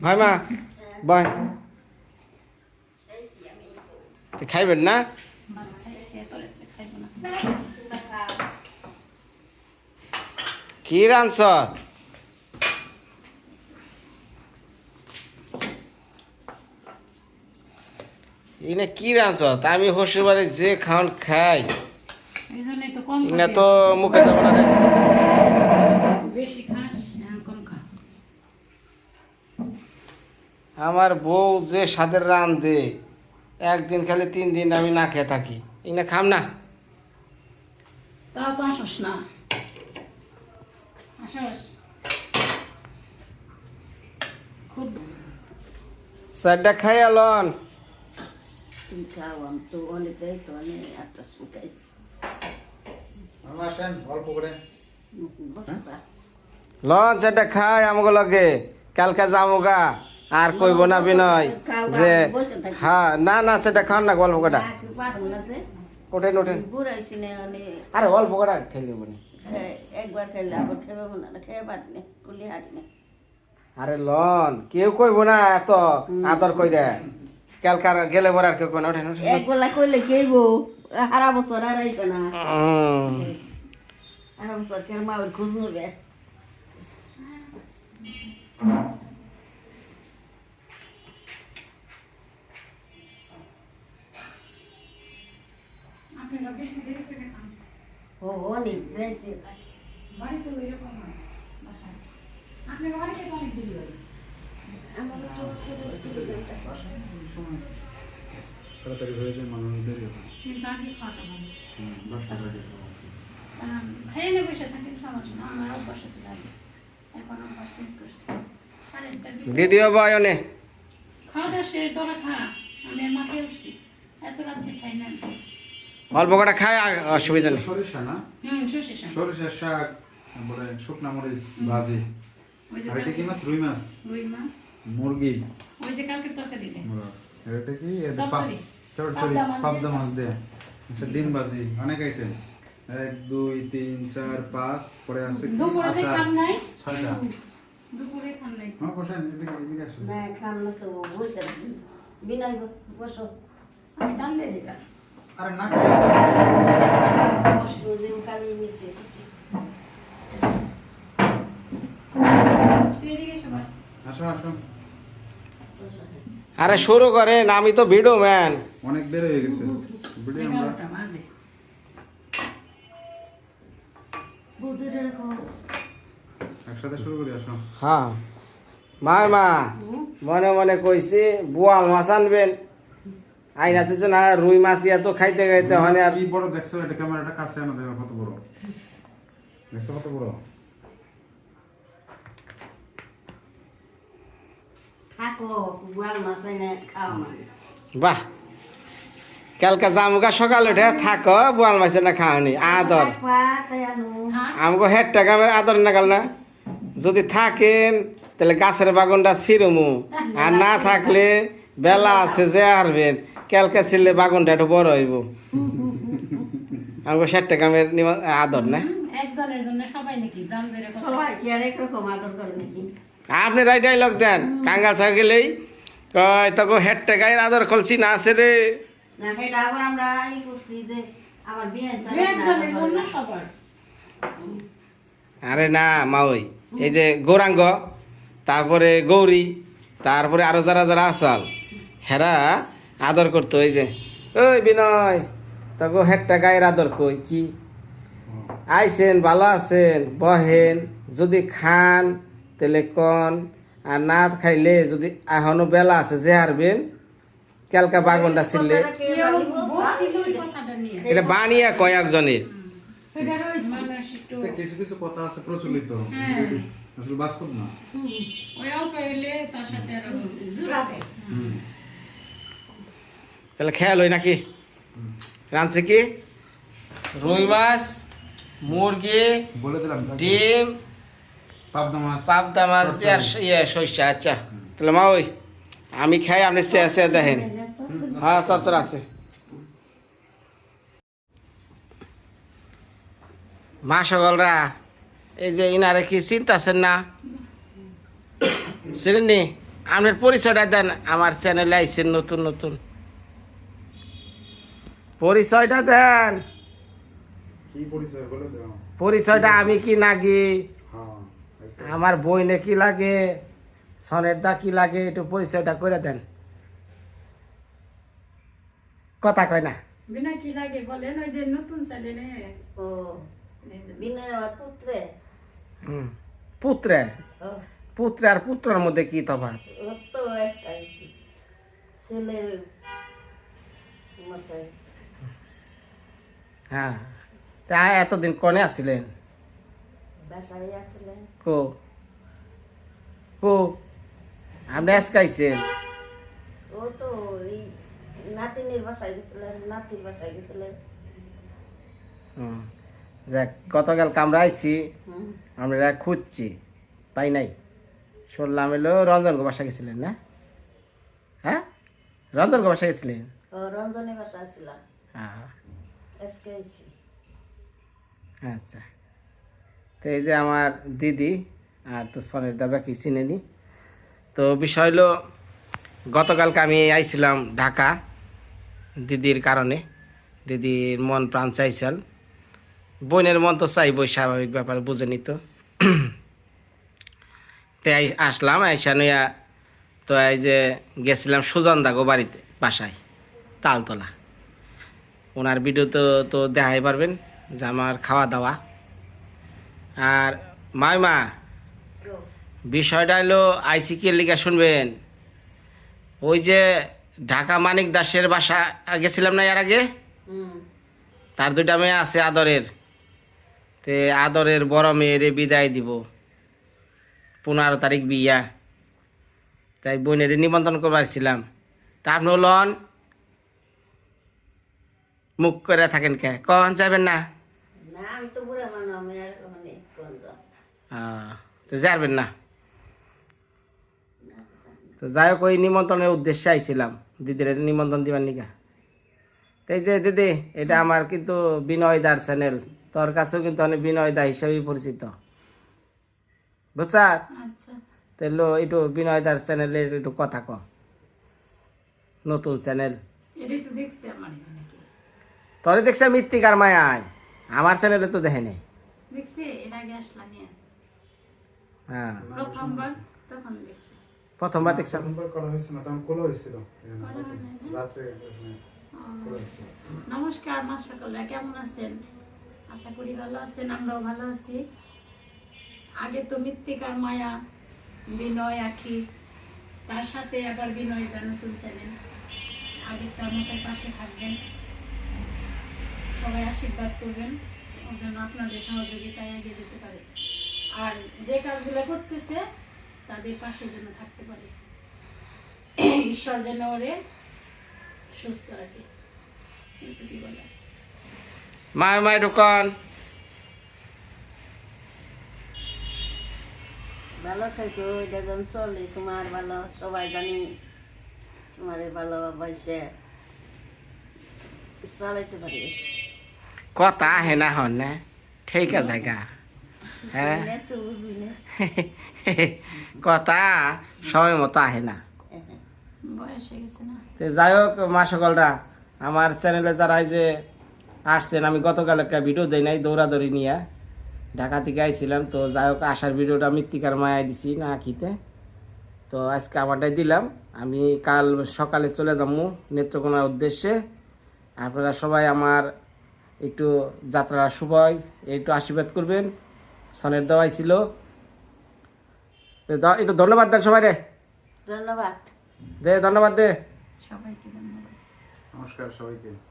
ভাই মা বাই তো খাইবেন না? কি রাঁধছ? ইনে কি রাঁধছ? আমি হোসের বাড়ি যে খাওয়ান খাই। না তো মুখে যাব না বেশি খাস এখন কম খা আমার বউ যে স্বাদের দে একদিন খালি তিন দিন আমি না খেয়ে থাকি। ইনে খাম না? তাও তো আসস না। আসস। খুব চারটা খাই আলন তুমি খাও আমি তো অনেকটাই তো অনেক আটটা শুকাইছি আসেন অল্প করে। বসবা লন চারটা খাই আমগো লগে। কালকে যামুগা। আর কইব না বিনয়, যে হ্যাঁ না না, সেটা খান না, গল্প কটা? ওঠেন ওঠেন। আরে অল্প কটা খেলে বনি একবার খাইলে আবার খেবে না। খেয়ে পারি না কুলি আরে, লন, কেউ কইব না এত আদর কই দে কালকার গেলে পরে আর কেউ কই না। ওঠেন ওঠেন। একবেলা কইলে কেইব হারা বছর আর আইবে না। হারা বছর কেন মায়ের খোঁজ নেবে। ও অনেক যাইতে বাড়িতে ওই রকম হয় বাসায় আপনাকে বাড়িতে তো অনেক দেরি হয় তাড়াতাড়ি হয়ে যায় মানুষ দেরি হয় কিন্তু আগে খাওয়াটা ভালো হুম, দশটা বাজে খাওয়া আছে। কারণ খেয়ে নিয়ে বসে থাকেন সমস্যা না আমার অভ্যাস আছে আগে এখন অভ্যাস চেঞ্জ করছি সাড়ে আটটার দিদি অনে। খাওয়া দাওয়া শেষ তোরা খা। আমি উঠছি এত রাত্রে খাই না। অল্প কটা আ- অসুবিধা নেই। সরিষা না? শাক। সরিষার শাক তারপরে শুকনা মরিচ ভাজি। আর এটা কি মাছ? রুই মাছ? রুই মাছ। মুরগি। ওই যে কালকের তরকারি এটা কি? পাবদা মাছ পাবদা দিয়ে মাছ দিয়ে। আচ্ছা ডিম ভাজি অনেক আইটেম এক দুই তিন চার পাঁচ পরে আছে কি? দুপুরে যে আচার। খান নাই? ছয়টা। দুপুরে খান নাই। হ্যাঁ বসেন এদিকে এদিকে আসুন। না খাম না তো বসে বিনয় বসো। আমি ডাল দিয়ে দিলাম। আরে না আরে শুরু করেন আমি তো ভিডিও ম্যান। অনেক দেরি হয়ে গেছে। ভিডিও আমরা একসাথে শুরু করি আসো হ্যাঁ। মাই মা মনে মনে কইছি বোয়াল মাছ আনবেন। আইনা তুই না রুই মাছ ইয়া তো খাইতে খাইতে হনে আর কি বড় দেখছ? এটা ক্যামেরাটা কাছে আনো দেখো কত বড়। দেখছ কত বড়? না বাহ। কালকে জামুকা সকাল উঠে থাকো বোয়াল মাছের না খাওনি। আদর। হ্যাঁ আমাকে হেড টাকামের আদর নাগাল না? যদি থাকেন তাহলে গাছের বাগানটা সিরমু আর না থাকলে বেলা আছে যে হারবেন। কালকে ছিলে বাগানটা একটু বড় হইব। আমাকে ষাট টাকামের আদর না? একজনের জন্য সবাই নাকি সবাই কি আর একরকম আদর করে নাকি? আপনি রাই ডাইলগ দেন। কাঙ্গাল ছাড় গেলেই কয় তোকে হেড টাকায় আদর করছি না আছে রে? না সেটা আবার আমরা ই করছি যে আমার বিয়ে একজনের জন্য সবার। আরে না মাওই। এই যে গৌরাঙ্গ তারপরে গৌরী তারপরে আরও যারা যারা আসাল হেরা আদর করতো ওই যে ওই বিনয় তখন হেডটা গায়ের আদর কই কি? আইছেন ভালো আছেন বহেন যদি খান তাহলে কন আর না খাইলে যদি এখনও বেলা আছে যে হারবেন কালকা বাগনটা ছিললে এটা বানিয়া কয় একজনের? তো কিছু কিছু কথা আছে প্রচলিত। হ্যাঁ। আসলে বাস্তব না। তার সাথে তাহলে খেয়াল হই নাকি? রাঁধছে কি? রুই মাছ মুরগি বলে দিলাম ডিম পাবদা মাছ। পাবদা মাছ দিয়ে আর ইয়ে সরিষা আচ্ছা। তাহলে মা ওই আমি খাই আপনি চেয়ে চেয়ে দেখেন। হ্যাঁ চরচর আছে। মা সকলরা এই যে ইনারে কি চিন্তা আছেন না? চিনেননি? আপনার পরিচয়টা দেন আমার চ্যানেলে আইছেন নতুন নতুন। পরিচয়টা দেন। কি পরিচয়? বলে দাও। পরিচয়টা আমি কি নাকি হ্যাঁ। আমার বইনে কি লাগে? সনের দা কি লাগে? একটু পরিচয়টা করে দেন। কথা কয় না। বিনা কি লাগে বলেন? ওই যে নতুন চ্যানেলে ও বিনয় আমার পুত্রে। হুম। পুত্রে? ও। পুত্রে আর পুত্রের মধ্যে কি তফাৎ? তো একটাই ছেলের মতোই। হ্যাঁ। তা এতদিন কনে আসলেন কো? কো? আপনি আজকাইছেন? ও তো এই নাতিনের বাসায় গেছিলেন নাতির বাসায় গেছিলেন। যাক গতকাল কামরা আইছি আমরা খুঁজছি পাই নাই। শুনলাম এলো রঞ্জন গো বাসা গেছিলেন না? হ্যাঁ? রঞ্জন গো বাসা গেছিলেন? ও রঞ্জনের বাসায় ছিলাম। হ্যাঁ আচ্ছা। তো এই যে আমার দিদি আর তো সনের দাবা কি চিনেনি তো বিষয় হলো গতকালকে আমি আইছিলাম ঢাকা দিদির কারণে। দিদির মন প্রাণ চাইছিল। বোনের মন তো চাইবই, স্বাভাবিক ব্যাপার, বুঝে নিত তাই আসলাম, আইসা নইয়া তো এই যে গেছিলাম সুজন দাগো বাড়িতে, বাসায়, তালতলা। ওনার ভিডিও তো তো দেখাই পারবেন যে আমার খাওয়া দাওয়া। আর মাইমা বিষয়টা হলো আইসিকে লিখে শুনবেন। ওই যে ঢাকা মানিক দাসের বাসা গেছিলাম না এর আগে? তার দুইটা মেয়ে আছে আদরের। তে আদরের বড় মেয়েরে বিদায় দিব। পনেরো তারিখ বিয়া। তাই বোনের নিমন্ত্রণ করবার ছিলাম। তা আপনি লন মুখ করে থাকেন কে? কখন যাবেন না? তো মানে তো যাবেন না? তো যাই হোক ওই নিমন্ত্রণের উদ্দেশ্যে আইছিলাম। দিদির নিমন্ত্রণ দিবার নিকা? তো এই যে দিদি এটা আমার কিন্তু বিনয় দার চ্যানেল। তোর কাছেও কিন্তু অনেক বিনয় দা হিসেবেই পরিচিত। বুঝছা? আচ্ছা। তাহলে একটু বিনয় দার চ্যানেলের একটু কথা ক। নতুন চ্যানেল। এটাই তো দেখছি আমার নাকি তোরে দেখছে মৃত্তিকার মায়ায়। আমার চ্যানেলে তো দেখে নেই। আগে হ্যাঁ। প্রথমবার তখন দেখছি। প্রথমবার দেখছিলাম প্রথমবার করা হয়েছে না তখন খোলা হয়েছিল। এখানে করা হয় নমস্কার মা সকলরা কেমন আছেন? আশা করি ভালো আছেন আমরাও ভালো আছি। আগে তো মৃত্তিকার মায়া বিনয় আখি তার সাথে আবার বিনয় দা নতুন চ্যানেল। আগেরটার মতো পাশে থাকবেন। সবাই আশীর্বাদ করবেন। ওর জন্য আপনাদের সহযোগিতায় এগিয়ে যেতে পারে। আর যে কাজগুলো করতেছে তাদের পাশে যেন থাকতে পারে। ঈশ্বর যেন ওরে সুস্থ রাখে। বলা মায় মায় ঢুকন ভালো থাকো এটা যেন চলে। তোমার ভালো সবাই জানি তোমার ভালো বয়সে চালাইতে পারি। কথা আহে না হন না ঠিক আছে গা হ্যাঁ কথা সময় মতো আহে না যাই হোক মা সকলরা আমার চ্যানেলে যারা যে আসছেন আমি গতকাল একটা ভিডিও দেই নাই দৌড়াদৌড়ি নিয়ে। ঢাকা থেকে আইছিলাম তো যাই হোক আসার ভিডিওটা মৃত্তিকার মায়া দিছি না আঁকিতে তো আজকে আমারটাই দিলাম। আমি কাল সকালে চলে যাব নেত্রকোনার উদ্দেশ্যে। আপনারা সবাই আমার একটু যাত্রার সময় হয়, একটু আশীর্বাদ করবেন। সনের দেওয়াই ছিল। একটু ধন্যবাদ দেন সবাই রে। ধন্যবাদ। দে ধন্যবাদ দে। সবাইকে ধন্যবাদ। নমস্কার সবাইকে।